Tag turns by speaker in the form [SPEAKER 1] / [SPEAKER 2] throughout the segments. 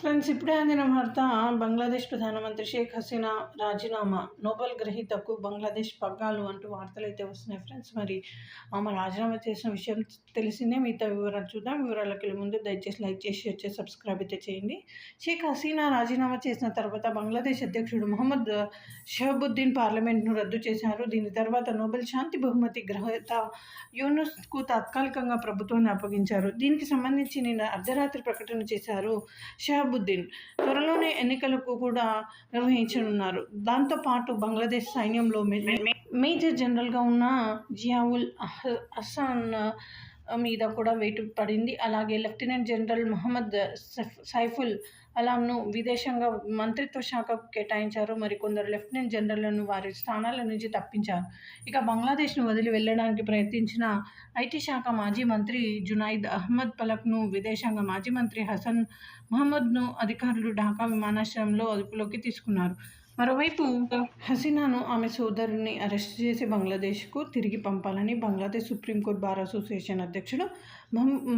[SPEAKER 1] Friends ఇప్పుడే అందిన వార్త బంగ్లాదేశ్ ప్రధానమంత్రి షేక్ హసీనా రాజీనామా నోబెల్ గ్రహీతకు బంగ్లాదేశ్ పగ్గాలు అంటూ వార్తలు అయితే వస్తున్నాయి ఫ్రెండ్స్. మరి ఆమె రాజీనామా చేసిన విషయం తెలిసిందే మిగతా వివరాలు చూద్దాం. వివరాలకు వెళ్ళే ముందు దయచేసి లైక్ చేసి వచ్చే సబ్స్క్రైబ్ అయితే చేయండి. షేక్ హసీనా రాజీనామా చేసిన తర్వాత బంగ్లాదేశ్ అధ్యక్షుడు మొహమ్మద్ షహబుద్దీన్ పార్లమెంట్ను రద్దు చేశారు. దీని తర్వాత నోబెల్ శాంతి బహుమతి గ్రహీత యూనుస్కు తాత్కాలికంగా ప్రభుత్వాన్ని అప్పగించారు. దీనికి సంబంధించి నిన్న అర్ధరాత్రి ప్రకటన చేశారు. షహబ్ షహాబుద్దీన్ త్వరలోనే ఎన్నికలకు కూడా నిర్వహించనున్నారు. దాంతోపాటు బంగ్లాదేశ్ సైన్యంలో మేజర్ జనరల్గా ఉన్న జియావుల్ అహ్- హసాన్ మీద కూడా వేటు పడింది. అలాగే లెఫ్టినెంట్ జనరల్ మహమ్మద్ సైఫుల్ అలాంను విదేశాంగ మంత్రిత్వ శాఖకు కేటాయించారు. మరికొందరు లెఫ్టినెంట్ జనరల్లను వారి స్థానాల నుంచి తప్పించారు. ఇక బంగ్లాదేశ్ను వదిలి వెళ్ళడానికి ప్రయత్నించిన ఐటీ శాఖ మాజీ మంత్రి జునైద్ అహ్మద్ పలక్ను విదేశాంగ మాజీ మంత్రి హసన్ మహమ్మద్ను అధికారులు ఢాకా విమానాశ్రయంలో అదుపులోకి తీసుకున్నారు. మరోవైపు హసీనాను ఆమె సోదరుని అరెస్ట్ చేసి బంగ్లాదేశ్కు తిరిగి పంపాలని బంగ్లాదేశ్ సుప్రీంకోర్టు బార్ అసోసియేషన్ అధ్యక్షుడు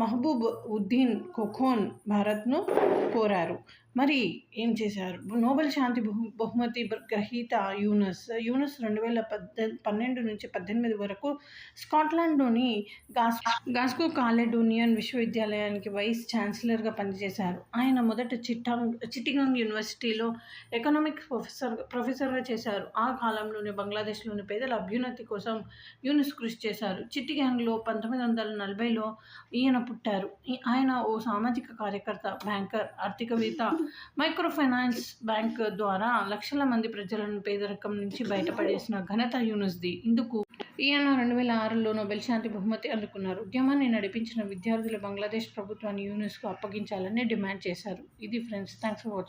[SPEAKER 1] మహబూబ్ ఉద్దీన్ ఖోఖోన్ భారత్ను కోరారు. మరి ఏం చేశారు? నోబెల్ శాంతి బహు బహుమతి గ్రహీత యూనస్ యూనస్ రెండు వేల పద్దె పన్నెండు నుంచి పద్దెనిమిది వరకు స్కాట్లాండ్లోని గాస్ గాస్కో కాలెడోనియన్ విశ్వవిద్యాలయానికి వైస్ ఛాన్సలర్గా పనిచేశారు. ఆయన మొదట చిట్టాంగ్ చిటిగాంగ్ యూనివర్సిటీలో ఎకనామిక్స్ ప్రొఫెసర్ ప్రొఫెసర్గా చేశారు. ఆ కాలంలోనే బంగ్లాదేశ్లోని పేదల అభ్యున్నతి కోసం యూనస్ కృషి చేశారు. చిట్టిగాంగ్లో పంతొమ్మిది వందల నలభైలో ఈయన పుట్టారు. ఈ- ఆయన ఓ సామాజిక కార్యకర్త బ్యాంకర్ ఆర్థికవేత్త మైక్రో ఫైనాన్స్ బ్యాంక్ ద్వారా లక్షల మంది ప్రజలను పేదరికం నుంచి బయటపడేసిన ఘనత యూనుస్ది. ఇందుకు ఈయన రెండు వేల ఆరులో నోబెల్ శాంతి బహుమతి అందుకున్నారు. ఉద్యమాన్ని నడిపించిన విద్యార్థులు బంగ్లాదేశ్ ప్రభుత్వాన్ని యూనిస్కు అప్పగించాలని డిమాండ్ చేశారు. ఇది ఫ్రెండ్స్ థ్యాంక్స్ ఫర్ వాచింగ్.